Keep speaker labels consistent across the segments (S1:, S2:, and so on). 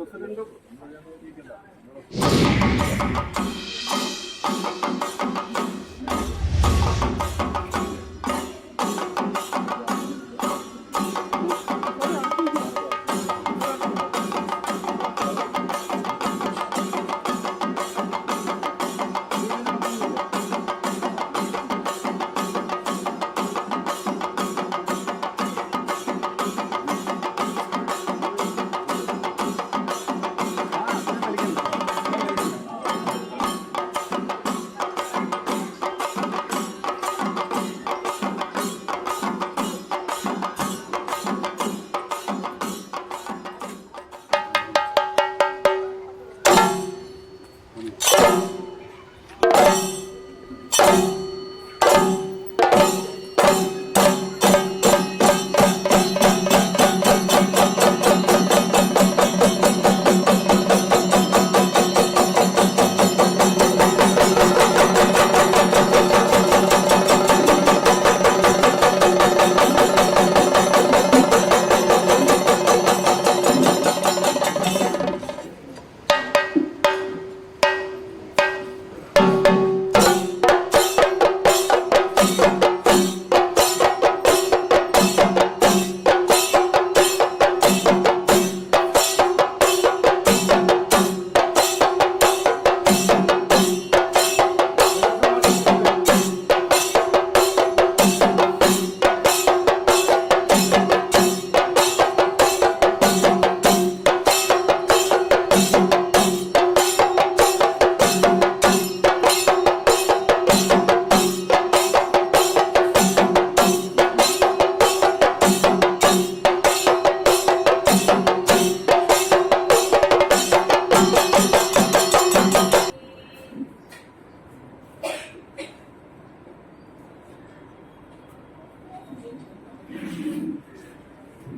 S1: പ്രസിഡന്റും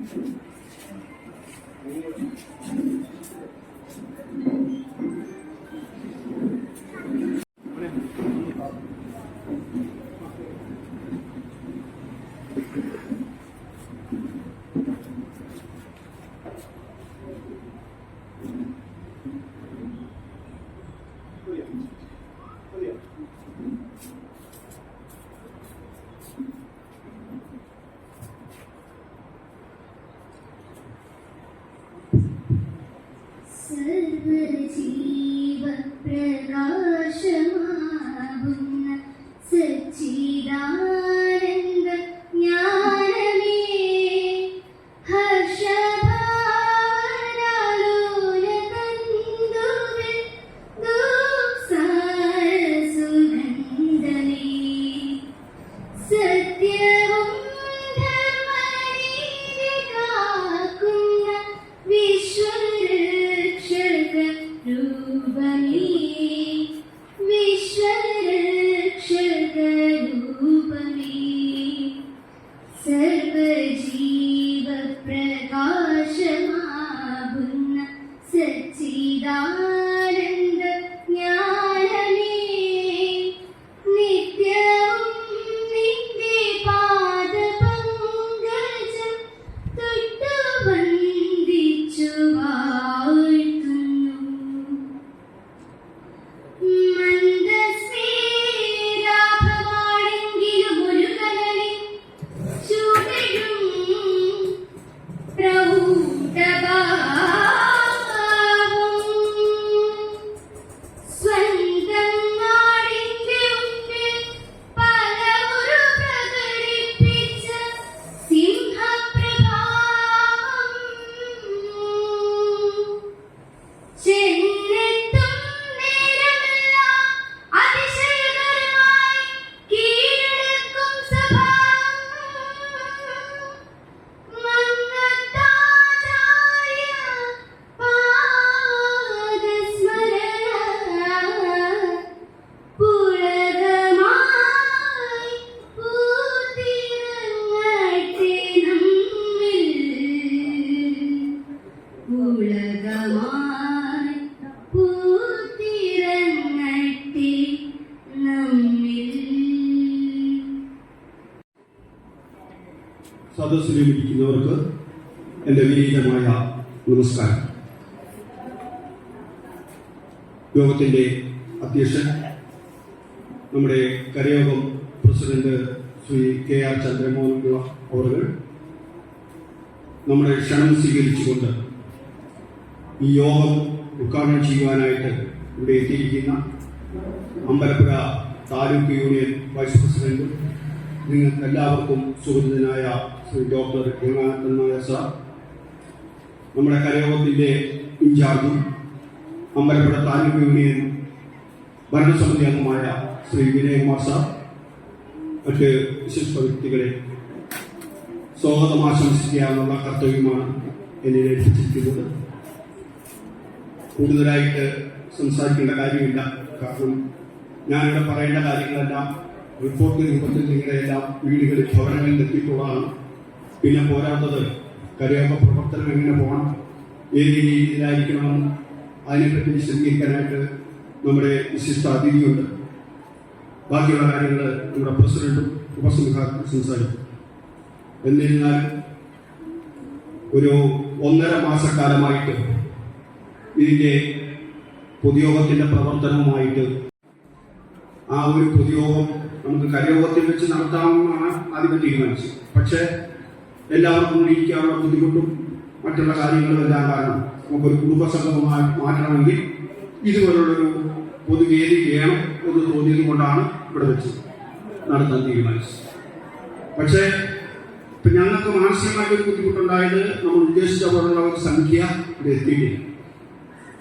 S1: Thank you. സർവജീവപ്രകാശമാകുന്ന
S2: എന്റെ വിനീതമായ നമസ്കാരം. യോഗത്തിന്റെ അധ്യക്ഷൻ നമ്മുടെ കരയോഗം president Shri K R Chandramohan അവറുകൾ നമ്മുടെ ക്ഷണം സ്വീകരിച്ചുകൊണ്ട് ഈ യോഗം ഉദ്ഘാടനം ചെയ്യുവാനായിട്ട് ഇവിടെ എത്തിയിരിക്കുന്ന അമ്പലപ്പുഴ താലൂക്ക് യൂണിയൻ വൈസ് പ്രസിഡന്റും നിങ്ങൾക്ക് എല്ലാവർക്കും സുഹൃത്തിനായ ശ്രീ ഡോക്ടർ ഹേമാനന്ദൻ നായർ സാർ നമ്മുടെ കരയോഗത്തിന്റെ ഇൻചാർജും അമ്പലപ്പുഴ താലൂക്ക് യൂണിയൻ ഭരണസമിതി അംഗമായ ശ്രീ വിനയകുമാർ സാർ മറ്റ് വിശിഷ്ട വ്യക്തികളെ സ്വാഗതം ആശംസിക്കാനുള്ള കർത്തവ്യമാണ് എന്നെ ഏൽപ്പിച്ചിരിക്കുന്നത്. കൂടുതലായിട്ട് സംസാരിക്കേണ്ട കാര്യമില്ല. കാരണം ഞാനിവിടെ പറയേണ്ട കാര്യങ്ങളെല്ലാം റിപ്പോർട്ട് രൂപത്തിൽ നിങ്ങളുടെ എല്ലാം വീടുകളിൽ ഭവനങ്ങളിൽ എത്തിയിട്ടുള്ളതാണ് പിന്നെ പോരാത്തത് കരയോഗ പ്രവർത്തനം എങ്ങനെ പോകണം? ഏത് രീതിയിലായിരിക്കണമെന്ന് അതിനെപ്പറ്റി വിശദീകരിക്കാനായിട്ട് നമ്മുടെ വിശിഷ്ട അതിഥിയുണ്ട്. ബാക്കിയുള്ള കാര്യങ്ങൾ നമ്മുടെ പ്രസിഡന്റും ഉപസംഹാരത്തിൽ സംസാരിക്കും. എന്നിരുന്നാൽ ഒരു ഒന്നര മാസക്കാലമായിട്ട് ഇതിന്റെ പൊതുയോഗത്തിന്റെ പ്രവർത്തനവുമായിട്ട് ആ ഒരു പൊതുയോഗം നമുക്ക് കരയോഗത്തിൽ വെച്ച് നടത്താമെന്നാണ് ആദ്യം തീരുമാനിച്ചത്. പക്ഷേ എല്ലാവർക്കും ഇരിക്കാനുള്ള ബുദ്ധിമുട്ടും മറ്റുള്ള കാര്യങ്ങളുമെല്ലാം കാരണം നമുക്കൊരു കുടുംബസംഗമമായി മാറ്റണമെങ്കിൽ ഇതുപോലുള്ളൊരു പൊതുവേദി വേണം എന്ന് തോന്നിയത് കൊണ്ടാണ് ഇവിടെ വെച്ച് നടത്താൻ തീരുമാനിച്ചത്. പക്ഷേ ഇപ്പൊ ഞങ്ങൾക്ക് മാനസികമായിട്ട് ഒരു ബുദ്ധിമുട്ടുണ്ടായത് നമ്മൾ ഉദ്ദേശിച്ച പോലുള്ള ഒരു സംഖ്യ ഇവിടെ എത്തിയിട്ടില്ല.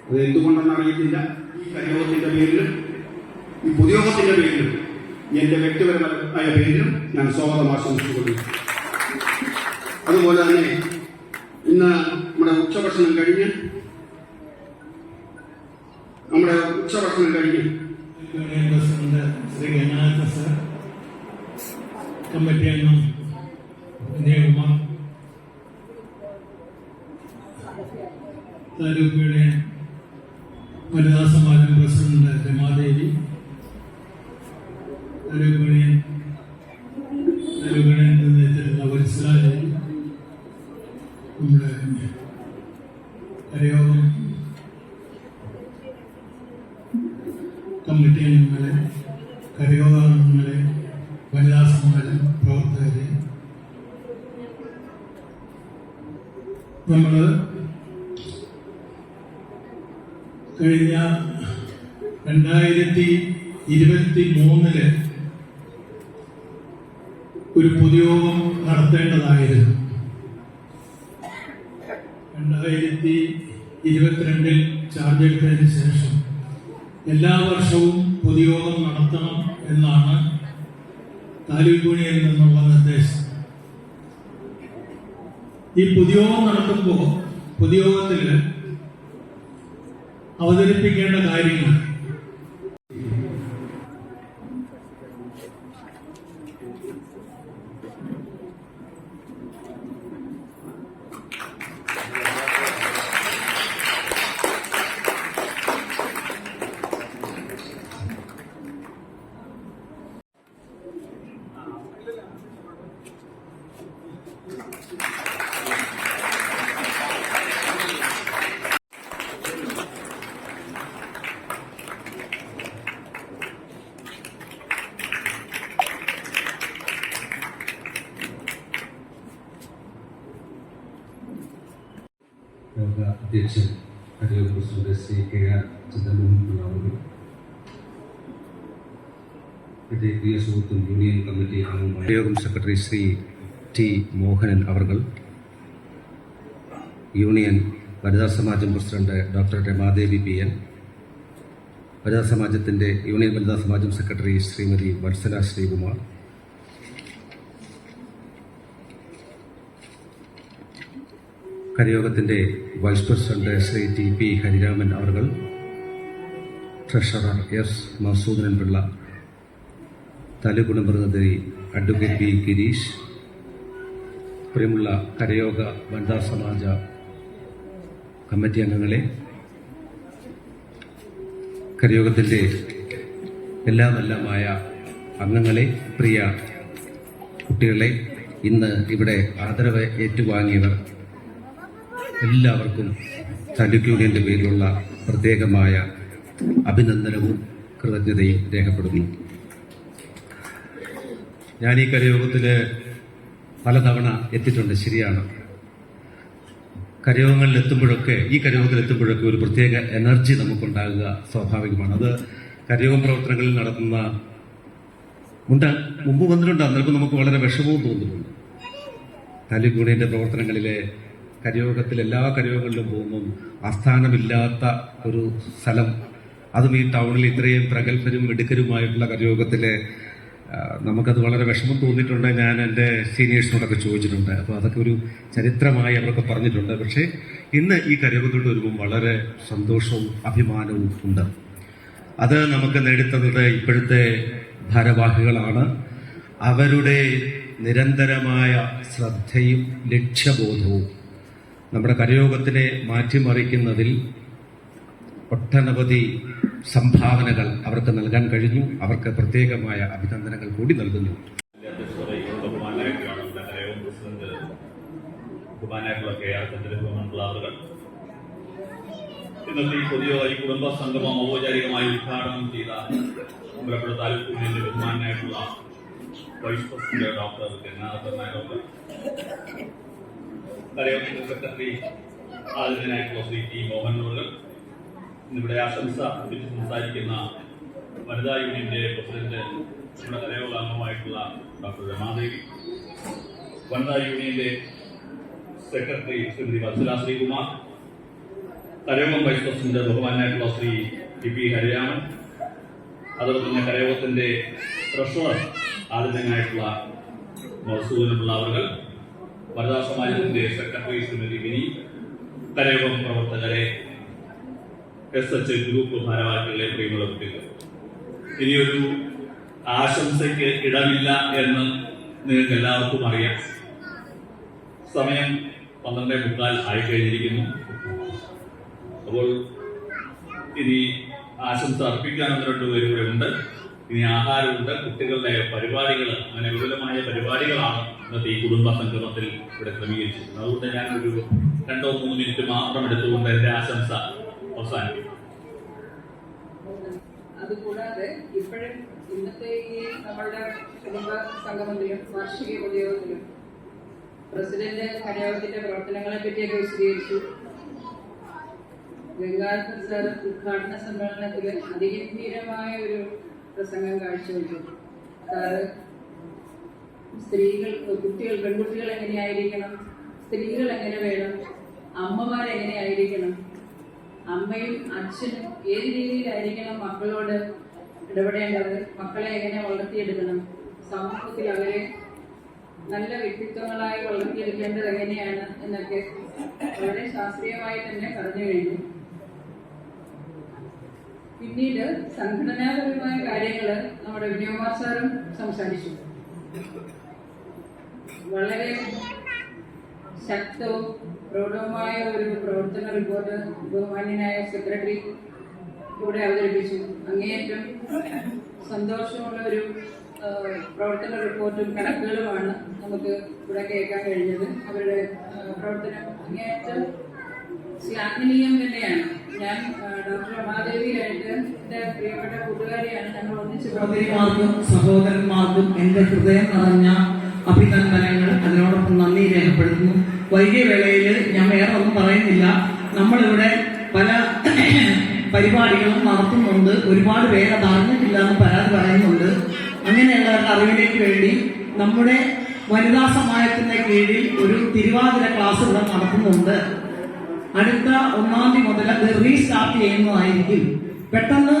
S2: അത് എന്തുകൊണ്ടെന്ന് അറിയത്തില്ല. ഈ കരയോഗത്തിന്റെ പേരിലും ഈ പൊതുയോഗത്തിന്റെ പേരിലും എന്റെ വ്യക്തിപരമായ പേരിലും ഞാൻ സ്വാഗതം ആശംസിച്ചുകൊള്ളു അതുപോലെ തന്നെ ഇന്ന് നമ്മുടെ ഉച്ചഭക്ഷണം കഴിഞ്ഞ് നമ്മുടെ ഉച്ചഭക്ഷണം കഴിഞ്ഞ്
S3: പ്രസിഡന്റ് ശ്രീ കമ്മിറ്റി അംഗം വിജയകുമാർ താലൂക്ക് വനിതാ സമാജം president Ramadevi taluk union taluk union നേതൃത്വത്തിലുള്ള വത്സലാദേവി നമ്മുടെ കരയോഗം കമ്മിറ്റി അംഗങ്ങളെ കരയോഗ അംഗങ്ങളെ വനിതാ സമാജം പ്രവർത്തകരെ നമ്മൾ കഴിഞ്ഞ രണ്ടായിരത്തി ഇരുപത്തി മൂന്നിൽ ഒരു പൊതുയോഗം നടത്തേണ്ടതായിരുന്നു. രണ്ടായിരത്തി ഇരുപത്തിരണ്ടിൽ ചാർജ് എടുത്തതിന് ശേഷം എല്ലാ വർഷവും പൊതുയോഗം നടത്തണം എന്നാണ് താലൂക്ക് യൂണിയനിൽ നിന്നുള്ള നിർദ്ദേശം. ഈ പൊതുയോഗം നടത്തുമ്പോൾ പൊതുയോഗത്തിൽ അവതരിപ്പിക്കേണ്ട കാര്യങ്ങൾ
S4: യോഗ അധ്യക്ഷൻ ഹരിയോഗ president Shri K R Chidambaram എന്റെ പ്രിയ സുഹൃത്തും യൂണിയൻ കമ്മിറ്റി അംഗമായ യോഗം സെക്രട്ടറി ശ്രീ ടി മോഹനൻ അവർ യൂണിയൻ വനിതാ സമാജം president doctor Ramadevi P N വനിതാ സമാജത്തിന്റെ യൂണിയൻ വനിതാ സമാജം secretary Shrimati Vatsala Srikumar കരയോഗത്തിന്റെ vice president Shri T P Hariraman അവർ ട്രഷറർ എസ് മസൂദനൻ പിള്ള കുടുംബ അഡ്വക്കേറ്റ് പി ഗിരീഷ് പ്രിയമുള്ള കരയോഗ വനിതാ സമാജ കമ്മിറ്റി അംഗങ്ങളെ കരയോഗത്തിന്റെ എല്ലാമെല്ലാമായ അംഗങ്ങളെ പ്രിയ കുട്ടികളെ ഇന്ന് ഇവിടെ ആദരവ് ഏറ്റുവാങ്ങിയവർ എല്ലാവർക്കും താലൂക്ക് യൂണിയന്റെ പേരിലുള്ള പ്രത്യേകമായ അഭിനന്ദനവും കൃതജ്ഞതയും രേഖപ്പെടുന്നു. ഞാൻ ഈ കരയോഗത്തിൽ പലതവണ എത്തിയിട്ടുണ്ട്. ശരിയാണ്. കരയോഗങ്ങളിൽ എത്തുമ്പോഴൊക്കെ ഈ കരയോഗത്തിൽ എത്തുമ്പോഴൊക്കെ ഒരു പ്രത്യേക എനർജി നമുക്കുണ്ടാകുക സ്വാഭാവികമാണ്. അത് കരയോഗം പ്രവർത്തനങ്ങളിൽ നടത്തുന്ന ഉണ്ട്. മുമ്പ് വന്നിട്ടുണ്ട്. അന്നേരം നമുക്ക് വളരെ വിഷമവും തോന്നുന്നുണ്ട്. താലൂക്ക് യൂണിയന്റെ പ്രവർത്തനങ്ങളിലെ കരയോഗത്തിൽ എല്ലാ കരിയോഗങ്ങളിലും പോകുമ്പം ആസ്ഥാനമില്ലാത്ത ഒരു സ്ഥലം. അതും ഈ ടൗണിൽ ഇത്രയും പ്രഗത്ഭരും മിടുക്കരുമായിട്ടുള്ള കരിയോഗത്തിലെ നമുക്കത് വളരെ വിഷമം തോന്നിയിട്ടുണ്ട്. ഞാൻ എന്റെ സീനിയേഴ്സിനോടൊക്കെ ചോദിച്ചിട്ടുണ്ട്. അപ്പോൾ അതൊക്കെ ഒരു ചരിത്രമായി അവരൊക്കെ പറഞ്ഞിട്ടുണ്ട്. പക്ഷേ ഇന്ന് ഈ കരിയോഗത്തോട് വരുമ്പോൾ വളരെ സന്തോഷവും അഭിമാനവും ഉണ്ട്. അത് നമുക്ക് നേടിത്തന്നത് ഇപ്പോഴത്തെ ഭാരവാഹികളാണ്. അവരുടെ നിരന്തരമായ ശ്രദ്ധയും ലക്ഷ്യബോധവും. നമ്മുടെ കരയോഗത്തിനെ മാറ്റിമറിക്കുന്നതിൽ ഒട്ടനവധി സംഭാവനകൾ അവർക്ക് നൽകാൻ കഴിഞ്ഞു. അവർക്ക് പ്രത്യേകമായ അഭിനന്ദനങ്ങൾ കൂടി നൽകുന്നു.
S5: ഇന്നത്തെ ഈ പുതിയ ഈ കുടുംബ സംഗമം ഔപചാരികമായി ഉദ്ഘാടനം ചെയ്ത അമ്പലപ്പുഴ താലൂക്ക് യൂണിയന്റെ ബഹുമാനായിട്ടുള്ള vice president doctor Jagannathan Nair തലയോട്ട secretary ആദരണീയനായിട്ടുള്ള ശ്രീ ടി മോഹനോട് ഇന്നിവിടെ ആശംസ അർപ്പിച്ച് സംസാരിക്കുന്ന വനിതാ യൂണിയന്റെ പ്രസിഡന്റ് നമ്മുടെ തലയോള അംഗമായിട്ടുള്ള ഡോക്ടർ രമാദേവി വനിതാ യൂണിയന്റെ സെക്രട്ടറി ശ്രീമതി വത്സല ശ്രീകുമാർ കരയോഗം വൈസ് പ്രസിഡന്റ് ബഹുമാനായിട്ടുള്ള ശ്രീ ടി പി ഹരിയാമൻ അതോടൊപ്പം തന്നെ കരയോളത്തിന്റെ ട്രഷറർ ആദരണീയനായിട്ടുള്ള മസൂദനുള്ള അവർ വനിതാ സമാജത്തിന്റെ സെക്രട്ടറി ശ്രീമതി വിനി കരയോഗം പ്രവർത്തകരെ എസ് എച്ച് ഗ്രൂപ്പ് ഭാരവാഹികളെ പ്രിയമുള്ള കുട്ടികൾ ഇനിയൊരു ആശംസയ്ക്ക് ഇടമില്ല എന്ന് നിങ്ങൾക്ക് എല്ലാവർക്കും അറിയാം. സമയം പന്ത്രണ്ടേ മുക്കാൽ ആയി കഴിഞ്ഞിരിക്കുന്നു അപ്പോൾ ഇനി ആശംസ അർപ്പിക്കാൻ രണ്ടുപേരും രണ്ട് പേരും കൂടെ ഉണ്ട്. ഇനി ആഹാരമുണ്ട്. കുട്ടികളുടെ പരിപാടികൾ അങ്ങനെ വിപുലമായ പരിപാടികളാണ് ഇന്നത്തെ ഈ കുടുംബ സംഗമത്തിൽ ഇവിടെ ക്രമീകരിച്ചിരുന്നു അതുകൊണ്ട് ഞാൻ ഒരു രണ്ടോ മൂന്ന് മിനിറ്റ് മാത്രം എടുത്തുകൊണ്ട് എന്റെ ആശംസ അവസാനിപ്പിക്കും
S6: അതുകൂടാതെ ഇപ്പോഴും ഇന്നത്തെ ഈ നമ്മളുടെ കുടുംബ സംഗമത്തിലും വാർഷിക പൊതുയോഗത്തിലും പ്രസിഡന്റ് കരയോഗത്തിന്റെ പ്രവർത്തനങ്ങളെ പറ്റിയൊക്കെ വിശദീകരിച്ചു. ഗംഗാധർ സാർ ഉദ്ഘാടന സമ്മേളനത്തിൽ അതിഗംഭീരമായ ഒരു പ്രസംഗം കാഴ്ചവെച്ചു. സാറ് സ്ത്രീകൾ കുട്ടികൾ പെൺകുട്ടികൾ എങ്ങനെയായിരിക്കണം സ്ത്രീകൾ എങ്ങനെ വേണം? അമ്മമാർ എങ്ങനെയായിരിക്കണം അമ്മയും അച്ഛനും ഏത് രീതിയിലായിരിക്കണം മക്കളോട് ഇടപെടേണ്ടത്? മക്കളെ എങ്ങനെ വളർത്തിയെടുക്കണം? സമൂഹത്തിൽ അവരെ നല്ല വ്യക്തിത്വങ്ങളായി വളർത്തിയെടുക്കേണ്ടത് എങ്ങനെയാണ് എന്നൊക്കെ വളരെ ശാസ്ത്രീയമായി തന്നെ പറഞ്ഞു കഴിഞ്ഞു. പിന്നീട് സംഘടനാപരമായ കാര്യങ്ങൾ നമ്മുടെ വിനോമാർ സാറും സംസാരിച്ചു. വളരെ ശക്തവും പ്രൗഢവുമായ ഒരു പ്രവർത്തന റിപ്പോർട്ട് ബഹുമാന്യനായ സെക്രട്ടറി ഇവിടെ അവതരിപ്പിച്ചു. അങ്ങേയറ്റം സന്തോഷമുള്ള ഒരു പ്രവർത്തന റിപ്പോർട്ടും കണക്കുകളുമാണ് നമുക്ക് ഇവിടെ കേൾക്കാൻ കഴിഞ്ഞത്. അവരുടെ പ്രവർത്തനം അങ്ങേയറ്റം ശ്ലാഘനീയം തന്നെയാണ്. ഞാൻ ഡോക്ടർ രമാദേവിയായിട്ട് എന്റെ പ്രിയപ്പെട്ട കൂട്ടുകാരിയാണ്. ഞങ്ങൾ ഒന്നിച്ച്
S7: സഹോദരിമാർക്കും സഹോദരന്മാർക്കും എന്റെ ഹൃദയം നിറഞ്ഞ അഭിനന്ദനങ്ങൾ അതിനോടൊപ്പം നന്ദി രേഖപ്പെടുത്തുന്നു. വൈകിയ വേളയിൽ ഞാൻ വേറെ ഒന്നും പറയുന്നില്ല. നമ്മളിവിടെ പല പരിപാടികളും നടത്തുന്നുണ്ട്. ഒരുപാട് പേര് അതറിഞ്ഞിട്ടില്ല എന്ന് പരാതി പറയുന്നുണ്ട്. അങ്ങനെയുള്ളവരുടെ അറിവിലേക്ക് വേണ്ടി നമ്മുടെ വനിതാ സമാജത്തിന്റെ കീഴിൽ ഒരു തിരുവാതിര ക്ലാസ് ഇവിടെ നടത്തുന്നുണ്ട്. അടുത്ത ഒന്നാം തീയതി മുതൽ അത് റീസ്റ്റാർട്ട് ചെയ്യുന്നതായിരിക്കും. പെട്ടെന്ന്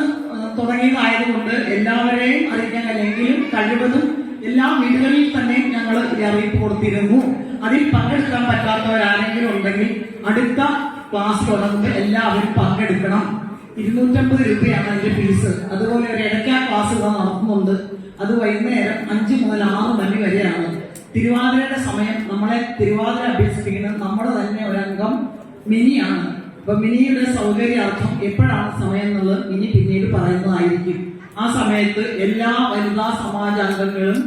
S7: തുടങ്ങിയതായതുകൊണ്ട് എല്ലാവരെയും അറിയിക്കാൻ കഴിയെങ്കിലും കഴിവതും എല്ലാ വീടുകളിൽ തന്നെ ഞങ്ങൾ അറിയിപ്പ് കൊടുത്തിരുന്നു. അതിൽ പങ്കെടുക്കാൻ പറ്റാത്തവരാരെങ്കിലും ഉണ്ടെങ്കിൽ അടുത്ത ക്ലാസ് തുടർന്ന് എല്ലാവരും പങ്കെടുക്കണം. ഇരുന്നൂറ്റമ്പത് രൂപയാണ് അതിന്റെ ഫീസ്. അതുപോലെ ഒരു ഇടയ്ക്കാ ക്ലാസ് ഇവിടെ അത് വൈകുന്നേരം അഞ്ച് മുതൽ ആറ് മണി വരെയാണ്. തിരുവാതിരയുടെ സമയം നമ്മളെ തിരുവാതിര അഭ്യസിപ്പിക്കുന്നത് നമ്മുടെ തന്നെ ഒരംഗം മിനിയാണ്. അപ്പൊ മിനിയുടെ സൗകര്യാർത്ഥം എപ്പോഴാണ് സമയം എന്നുള്ളത് മിനി പിന്നീട് പറയുന്നതായിരിക്കും. ആ സമയത്ത് എല്ലാ വനിതാ സമാജ അംഗങ്ങളും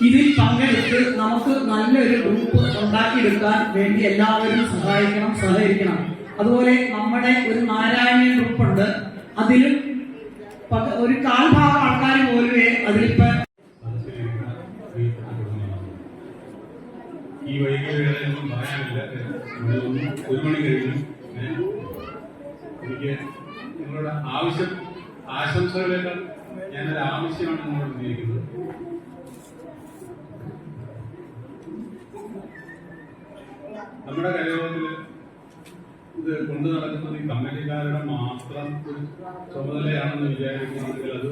S7: ഇതിൽ പങ്കെടുത്ത് നമുക്ക് നല്ലൊരു ഗ്രൂപ്പ് ഉണ്ടാക്കിയെടുക്കാൻ വേണ്ടി എല്ലാവരും സഹായിക്കണം സഹകരിക്കണം. അതുപോലെ നമ്മുടെ ഒരു നാരായണൻ ഗ്രൂപ്പുണ്ട് പത്ത് ഒരു കാൽഭാഗം ആൾക്കാർ പോലുമേ അതിലിപ്പോ
S8: ഈ വൈകിയ പറയാനില്ല. ഒരു മണി കഴിഞ്ഞു. എനിക്ക് നിങ്ങളുടെ ആവശ്യം ആശംസകളേക്കാൾ ഞാനൊരു ആവശ്യമാണ് നിങ്ങളോട് ഉന്നയിക്കുന്നത് നമ്മുടെ കലയോഗത്തിൽ ഇത് കൊണ്ടു നടക്കുന്നത് ഈ കമ്മിറ്റിക്കാരുടെ മാത്രം ഒരു ചുമതലയാണെന്ന് വിചാരിക്കുന്നുണ്ടെങ്കിൽ അത്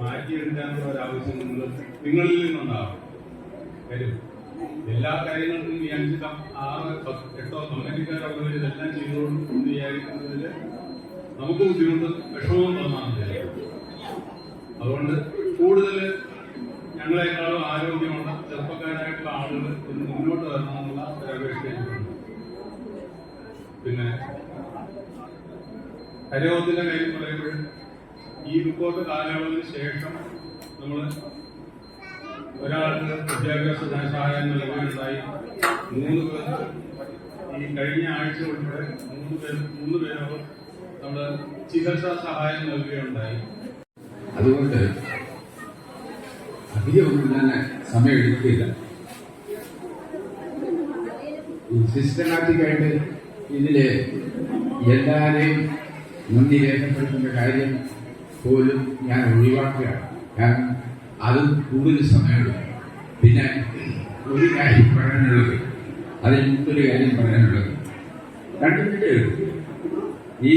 S8: മാറ്റിയെടുക്കാനുള്ള ഒരു ആവശ്യം നിങ്ങൾ നിങ്ങളിൽ നിന്നുണ്ടാവും. വരും. എല്ലാ കാര്യങ്ങൾക്കും ഈ അഞ്ച് ആറ് എട്ടോ കമ്മിറ്റിക്കാരുള്ളവർ ഇതെല്ലാം ചെയ്തുകൊണ്ട് വിചാരിക്കുന്നതിൽ നമുക്ക് ബുദ്ധിമുട്ട് വിഷമവും തോന്നാറില്ല അതുകൊണ്ട് കൂടുതൽ ഞങ്ങളെക്കാളും ആരോഗ്യമുള്ള ചെറുപ്പക്കാരായിട്ടുള്ള ആളുകൾ ഇന്ന് മുന്നോട്ട് വരണമെന്നുള്ള ഒരു പിന്നെ ഹരിയോഗത്തിന്റെ കാര്യം പറയുമ്പോൾ ഈ റിപ്പോർട്ട് കാലയളവിന് ശേഷം നമ്മൾ ഒരാൾക്ക് വിദ്യാഭ്യാസ ധനസഹായം നൽകുകയുണ്ടായി മൂന്ന് പേർ ഈ കഴിഞ്ഞ ആഴ്ച ഉൾപ്പെടെ മൂന്ന് പേർ മൂന്ന് പേരോട് ചികിത്സാ സഹായം നൽകുകയുണ്ടായി.
S9: അതുകൊണ്ട് അധികമൊന്നും തന്നെ സമയം എടുക്കില്ല. സിസ്റ്റമാറ്റിക്കായിട്ട് ഇതിൽ എല്ലാവരെയും നന്ദി രേഖപ്പെടുത്തുന്ന കാര്യം പോലും ഞാൻ ഒഴിവാക്കുകയാണ്. കാരണം അത് കൂടുതൽ സമയമെടുക്കും. പിന്നെ ഒരു കാര്യം പറയാനുള്ളത് അതിൽ മുമ്പൊരു കാര്യം പറയാനുള്ളത്. രണ്ട് മിനിറ്റ് ഈ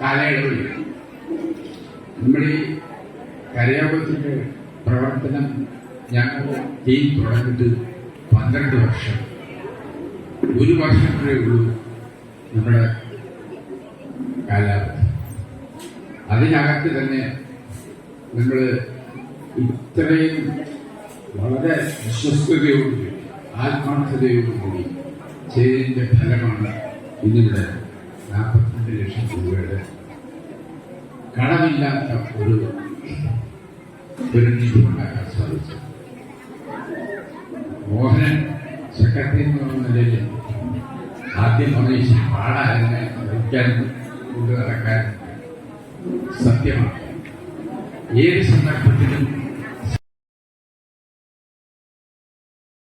S9: കാലയളവിൽ നമ്മുടെ ഈ കരയോഗത്തിന്റെ പ്രവർത്തനം ഞങ്ങൾ ടീം തുടങ്ങിയിട്ട് പന്ത്രണ്ട് വർഷം. ഒരു വർഷം കൂടെ ഉള്ളൂ നമ്മുടെ കാലാവധി അതിനകത്ത് തന്നെ നമ്മൾ ഇത്രയും വളരെ വിശ്വസ്തയോടുകൂടി ആത്മാർത്ഥതയോടുകൂടി ചെയ്തതിന്റെ ഫലമാണ് ഇന്നിവിടെ നാൽപ്പത്തിരണ്ട് ലക്ഷം രൂപയുടെ കടമില്ലാത്ത ഒരു ഉണ്ടാക്കാൻ സാധിച്ചു. മോഹനൻ സെക്രട്ടറി എന്നുള്ള നിലയിൽ ആദ്യം പറഞ്ഞ പാടാതിനെ വയ്ക്കാൻ കൊണ്ടു നടക്കാൻ സത്യമാണ്. ഏത് സന്ദർഭത്തിലും